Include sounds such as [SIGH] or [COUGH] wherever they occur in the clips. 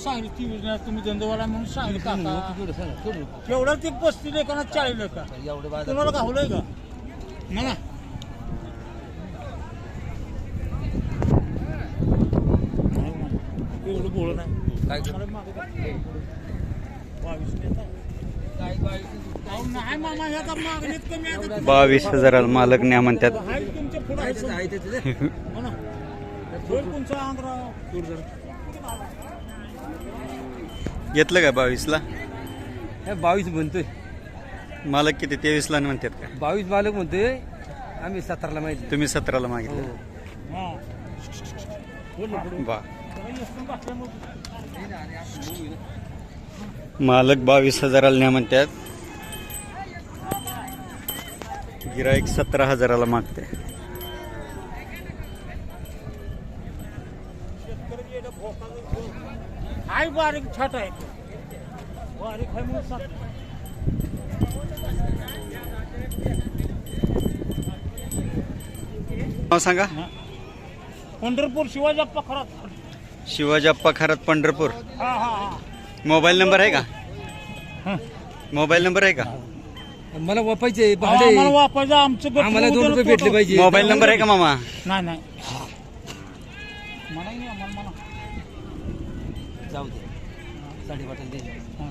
तेवीस नाही तुम्ही धंदेवाला म्हणून सांगितलं केवढं ते पस्तीस एकाना चाळीस एवढे बाजार तुम्हाला गावलंय का? म्हणा एवढं बोल नाही. काय? बावीस बावीस? हजाराला मालक न्या म्हणतात तुमच्यापुढे ते. हो [LAUGHS] तुमचा घेतलं का बावीसला? हे बावीस म्हणतोय. मालक किती? तेवीसला म्हणतात का? बावीस मालक म्हणतोय आम्ही सतराला माहिती तुम्ही सतराला मागितलं. हा. बा मालक बावीस हजाराला न्या म्हणतात. गिराईक सतरा हजाराला मागते हाय बारीक छाट आहे. बारीक आहे म्हणून सांग नाव सांगा. पंढरपूर शिवाजी खरात. शिवाजाप्पा खरात पंढरपूर. हा हा हा. मोबाईल नंबर आहे का? हा. मोबाईल नंबर आहे का? मला वापायचे हा, आम्हाला वापायचं आमचं आम्हाला दोन रुपये. भेटले पाहिजे. मोबाईल नंबर आहे का मामा? नाही नाही. मला नाही आम्हाला मला जाऊ दे. साडे वाटेल हा.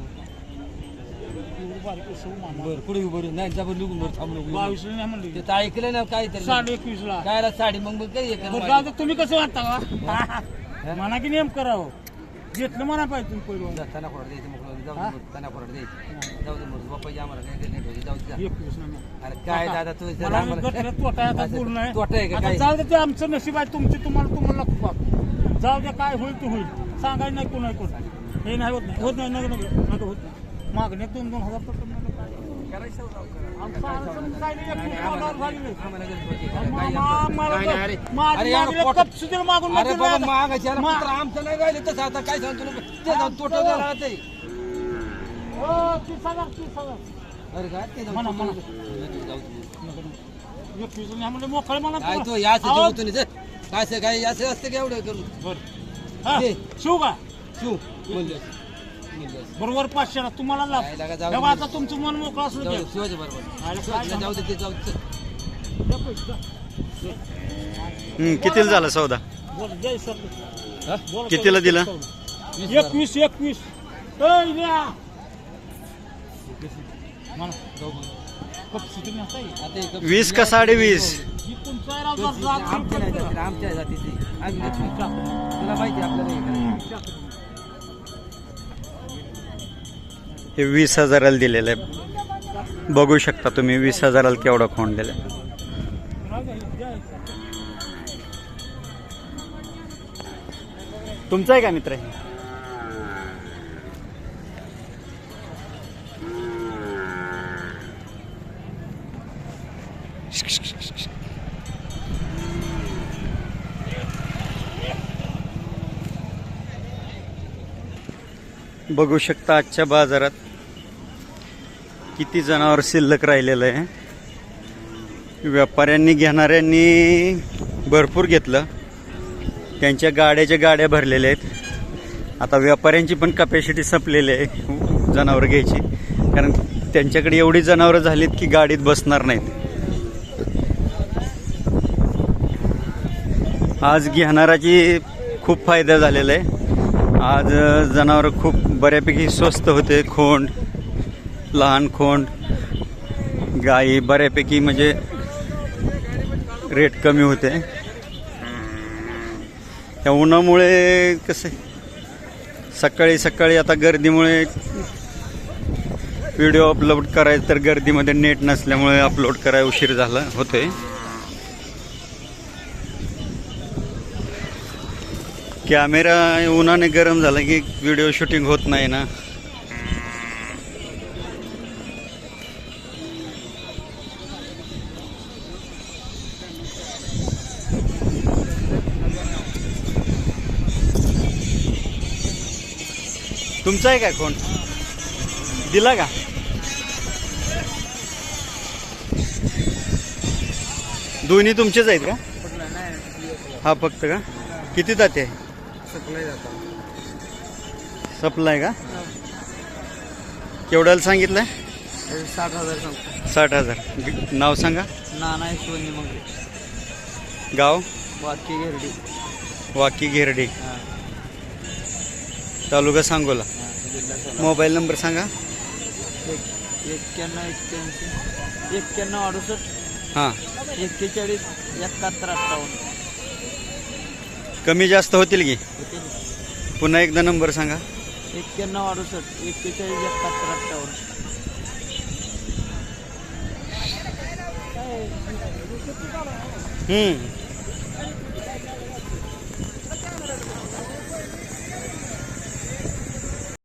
बरं पुढे बरं नाही जा बरं निघून बरं थांब नको बावीसला नाही म्हणली. ते तर ऐकलं ना काय तरी साडे एकवीसला कायला साडी मग मग बरं जाऊ दे, तुम्ही कसं वाटता का [LAUGHS] म्हणा की नेम करावं. घेतलं म्हणा पाहिजे तुम्ही पहिलं त्यांना कोरड द्यायचं मग जाऊ दे त्यांना कोरड द्यायचं जाऊ दे मग वापायचे आम्हाला काय नाही पाहिजे जाऊ दे जा. एकवीस नाही अरे काय दादा तू जरा मला आम्हाला- गटऱ्यात तोटा आहे आता असं बोलणं आहे. तोटा आहे का आता काय? जाऊ दे ते आमचं नशीब आहे तुमचे तुम्हाला तुम्हाला नको. जाऊ दे काय होईल ते होईल. सांगायचं नाही कोण कोण हे नाही होत नाही. होत नाही नका नका होत नाही. मागण्या दोन दोन हजार पटकन मागून आमचं नाही राहिले तसं आता काय सांगतो तोटं तीस हजार, तीस हजार. अरे काय ते म्हणा, म्हणा. म्हणजे मोकळे म्हणा काय असं काय असं असतं का एवढं करून? बरं. हा, दे. शिव का शिव बोलले बोलले. बरोबर पाचशे तुम्हाला लाभ काय लागा, जाऊ दे. बघा, आता तुमचं मन मोकळं जाऊ द्या. दे, शिवाजी बरोबर अरे काय शिवाजीला जाऊ दे ते जाऊ दे. द्या पैसे, द्या. हम्म, कितीला झाला सौदा बोल, द्या सर. हा? बोल, कितीला दिला? एकवीस एकवीस द्या. जाऊ. कप ही. वीस का साडे वीस ही तुमचं आहे राव, नाही आमच्या जातीचे आम्ही घेतली. जात- तुला माहिती आहे आपल्याला हे करायचं. हे वीस हजाराला दिलेलं आहे बघू शकता तुम्ही वीस हजाराला केवढा खोंड द्या. तुमचा आहे का मित्र बघू शकता आजच्या बाजारात किती जनावर शिल्लक राहिलेलं आहे. व्यापाऱ्यांनी घेणाऱ्यांनी भरपूर घेतलं. त्यांच्या गाड्याच्या गाड्या भरलेल्या आहेत. आता व्यापाऱ्यांची पण कपॅसिटी संपलेली आहे जनावरं घ्यायची. कारण त्यांच्याकडे एवढी जनावरं झालीत की गाडीत बसणार नाहीत. आज घेणाराची खूप फायदा झालेला आहे. आज जनावरं खूप बऱ्यापैकी स्वस्त होते खोंड लहान खोंड गाई बऱ्यापैकी म्हणजे रेट कमी होते. त्या उन्हामुळे कसं सकाळी सकाळी आता गर्दीमुळे व्हिडिओ अपलोड करायचं तर गर्दीमध्ये नेट नसल्यामुळे अपलोड करायला उशीर झाला होतोय. कॅमेरा उन्हाने गरम झाला की व्हिडिओ शूटिंग होत नाही ना. तुमचा आहे का कोण दिला का? दोन्ही तुमचेच आहेत का? हा फक्त का? किती जाते सप्लाय का? केवढ्याला सांगितलंय? साठ हजार सांगतो. साठ हजार. नाव सांगा. नाना यशवंती मग. गाव? बाकी घेरडी. वाकी घेरडे. हां. तालुका सांगोला. मोबाईल नंबर सांगा. एक एक्क्याण्णव एक्क्याऐंशी. एक्क्याण्णव अडुसष्ट. हां. एक्केचाळीस एकाहत्तर अठ्ठावन्न. कमी जास्त होतील की? पुन्हा एकदा नंबर सांगा. एक्क्याण्णव अडुसष्ट एक्केचाळीस एकाहत्तर अठ्ठावन्न. हम्म.